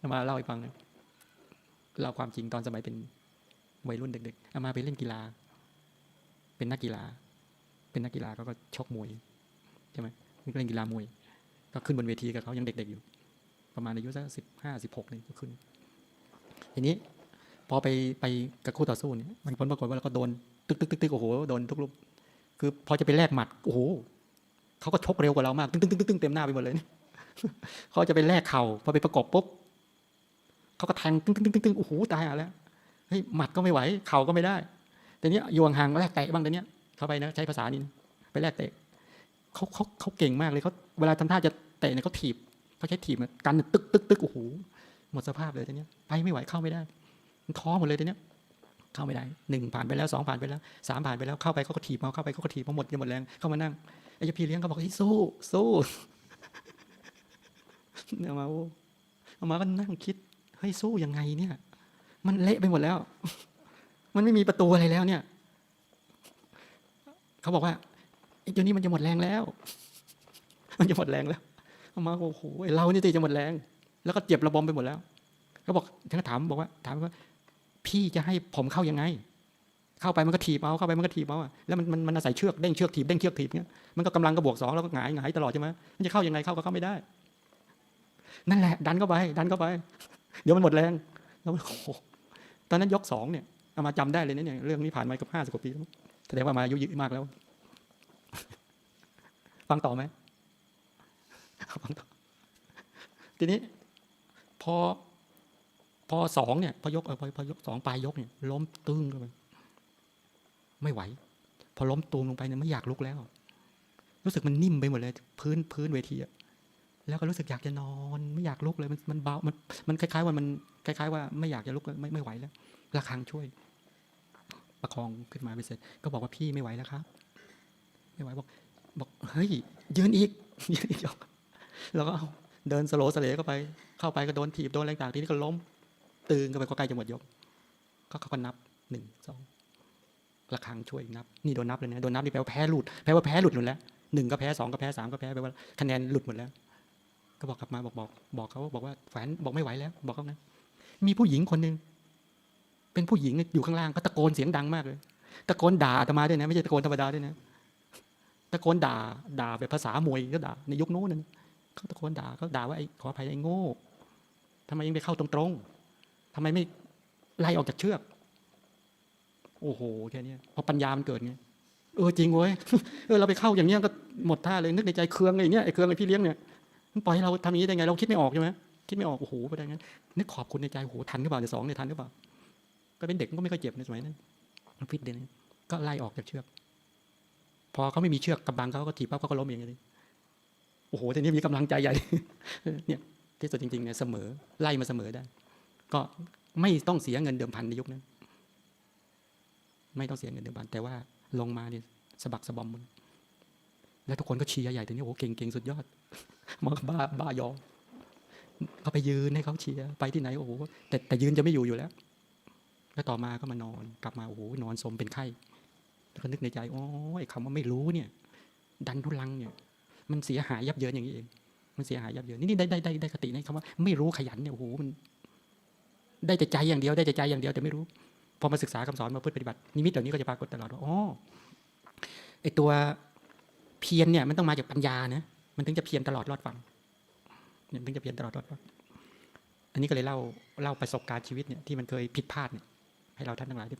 อามาเล่าให้ฟังเล่าความจริงตอนสมัยเป็นวัยรุ่นเด็กๆเอามาไปเล่นกีฬา เป็นนักกีฬา เป็นนักกีฬาเขาก็ชกมวยใช่ไหมเล่นกีฬามวย ก็ขึ้นบนเวทีกับเขายังเด็กๆอยู่ ประมาณอายุสักสิบห้าสิบหกเลยก็ขึ้น ทีนี้ พอไปไปกับคู่ต่อสู้เนี่ยมันผลปรากฏว่าเราก็โดนตึกตึกตึกตึกโอ้โหโดนทุกลูกคือพอจะไปแลกหมัดโอ้โหเขาก็ชกเร็วกว่าเรามากตึ้งตึ้งตึ้งตึ้งเต็มหน้าไปหมดเลยเขาจะไปแลกเข่าพอไปประกบปุ๊บ เขาก็แทงตึ้งตึ้งตึ้งตึ้งโอ้โหตายอะแล้วเฮ้ยหมัดก็ไม่ไหวเข่าก็ไม่ได้แต่เนี้ยอยู่ห่างๆแลกเตะบ้างแต่เนี้ยเข้าไปนะใช้ภาษานี้นไปแลกเตะเขาเขาเขาเก่งมากเลยเขาเวลาทำท่าจะเตะเนี่ยเขาถีบเขาใช้ถีบกันตึกตึกตึกโอ้โหหมดสภาพเลยแต่เนี้ยไปไม่ไหวเข้าไม่ได้มันท้อหมดเลยแต่เนี้ยเข้าไม่ได้หนึ่งผ่านไปแล้วสองผ่านไปแล้วสามผ่านไปแล้วเข้าไปเขาก็ถีบเอาเข้าไปเขาก็ถีบเอาหมดยังหมดแรงเข้ามานั่งไอ้เจ้าพี่เลี้ยงก็บอกเฮ้ยสู้สู้เอามาโอ้เอามาก็นั่งคิด เฮ้ยสู้ยังไงเนี่ย มันเละไปหมดแล้ว มันไม่มีประตูอะไรแล้วเนี่ย เขาบอกว่าไอ้เจ้านี้มันจะหมดแรงแล้ว มันจะหมดแรงแล้วเอามาโอ้โหไอเรานี่ตีจะหมดแรง แล้วก็เจ็บระบมไปหมดแล้วเขาบอกฉันก็ถามบอกว่า ถามว่า พี่จะให้ผมเข้ายังไง เข้าไปมันก็ถีบเอาเข้าไปมันก็ถีบเอาแล้วมันมันมันอาศัยเชือกเด้งเชือกถีบเด้งเชือกถีบเงี้ยมันก็กำลังกระบวกสองแล้วก็หงายหงายตลอดใช่ไหมมันจะเข้ายังไงเข้าก็เข้าไม่ได้ นั่นแหละ ดันเข้าไป ดันเข้าไป เดี๋ยวมันหมดแรงแล้วโอ้โหตอนนั้นยกสองเนี่ยเอามาจำได้เลยนะเนี่ยเรื่องนี้ผ่านมาเกับห้าสิบกว่าปีแล้วแสดงว่ามาอายุยืนมากแล้ว ฟังต่อไหมฟังต่อทีนี้ พอ พอสองเนี่ยพอยกเออพอพอยกสองปลายยกเนี่ย ล้มตึ้งเข้าไปไม่ไหว พอล้มตูมลงไปเนี่ยไม่อยากลุกแล้ว รู้สึกมันนิ่มไปหมดเลย พื้นพื้นเวทีอะ แล้วก็รู้สึกอยากจะนอน ไม่อยากลุกเลยมันมันเบามันมันคล้ายๆว่ามันคล้าย ๆ ว่าไม่อยากจะลุกไม่ไม่ไหวแล้วระฆังช่วย ประคองขึ้นมาไปเสร็จ ก็บอกว่าพี่ไม่ไหวแล้วครับ ไม่ไหวบอก บอกเฮ้ยยืนอีกยืนอีกยกแล้วก็เดินสโลสเลเข้าไป เข้าไปก็โดนถีบโดนอะไรต่างๆทีนี้ก็ล้ม ตื่นกันไปก็ใกล้จะหมดยกก็เขาก็นับหนึ่งสองระฆังช่วยนับ นี่โดนนับเลยนะโดนนับนี่แปลว่าแพ้หลุดแปลว่าแพ้หลุดหมดแล้วหนึ่งก็แพ้สองก็แพ้สามก็แพ้แปลว่าคะแนนหลุดหมดแล้ว ก็บอกกลับมาบอกบอกบอกเขาบอกว่าแฟนบอกไม่ไหวแล้ว บอกเขานะมีผู้หญิงคนหนึ่งเป็นผู้หญิงอยู่ข้างล่างก็ตะโกนเสียงดังมากเลย ตะโกนด่าอาตมาด้วยนะ ไม่ใช่ตะโกนธรรมดาด้วยนะตะโกนด่า ด่าแบบภาษามวยก็ด่าในยุคโน้นนะเขาตะโกนด่าเขาด่าว่าไอ้ขออภัยไอ้โง่ทำไมยังไปเข้าตรงๆทำไมไม่ไล่ออกจากเชือก โอ้โหแค่นี้พอปัญญามันเกิดไงเออจริงเว้ยเออเราไปเข้าอย่างเนี้ยก็หมดท่าเลยนึกในใจเครืองไอ้เนี้ยไอ้เครืองไอ้พี่เลี้ยงเนี่ย ปล่อยให้เราทำอย่างนี้ได้ไง เราคิดไม่ออกใช่ไหมคิดไม่ออกโอ้โหไปได้งั้นนึกขอบคุณในใจโอ้โหทันหรือเปล่าเดี๋ยวสองเนี่ยทันหรือเปล่า ก็เป็นเด็กก็ไม่ค่อยเจ็บในสมัยนั้นมันฟิตเดนก็ไล่ออกจากเชือก พอเขาไม่มีเชือกกำบังเขาก็ถีบปั๊บเขาก็ล้มเองเลยโอ้โหทีนี้มีกำลังใจใหญ่เนี่ยที่สุดจริงๆเนี่ยเสมอไล่มาเสมอได้ ก็ไม่ต้องเสียเงินเดิมพันในยุคนั้น ไม่ต้องเสียเงินเดิมพัน แต่ว่าลงมาเนี่ยสะบักสะบอมหมดแล้วทุกคนก็เชียร์ใหญ่ถึงนี้โอ้โหเก่งเก่งสุดยอด มาบ้าบ้ายอก็ไปยืนให้เขาเชียร์ไปที่ไหนโอ้โหแต่แต่ยืนจะไม่อยู่อยู่แล้ว แล้วต่อมาก็มานอนกลับมาโอ้โหนอนสมเป็นไข้แล้วก็นึกในใจโอ้ยคำว่าไม่รู้เนี่ย ดันทุลังเนี่ย มันเสียหายยับเยินอย่างนี้เอง มันเสียหายยับเยินนี่ได้ได้ได้ได้คติในคำว่า ไม่รู้ขยันเนี่ยโอ้โหมัน ได้แต่ใจอย่างเดียวได้แต่ใจอย่างเดียวแต่ไม่รู้พอมาศึกษาคำสอนมาพูดปฏิบัตินิมิตเหล่านี้ก็จะปรากฏตลอดว่าอ๋อไอตัวเพียรเนี่ยมันต้องมาจากปัญญานะ มันถึงจะเพียรตลอดรอดฟังมันถึงจะเพียรตลอดรอดฟังอันนี้ก็เลยเล่าเล่าประสบการณ์ชีวิตเนี่ยที่มันเคยผิดพลาดเนี่ยให้เราท่านทั้งหลายได้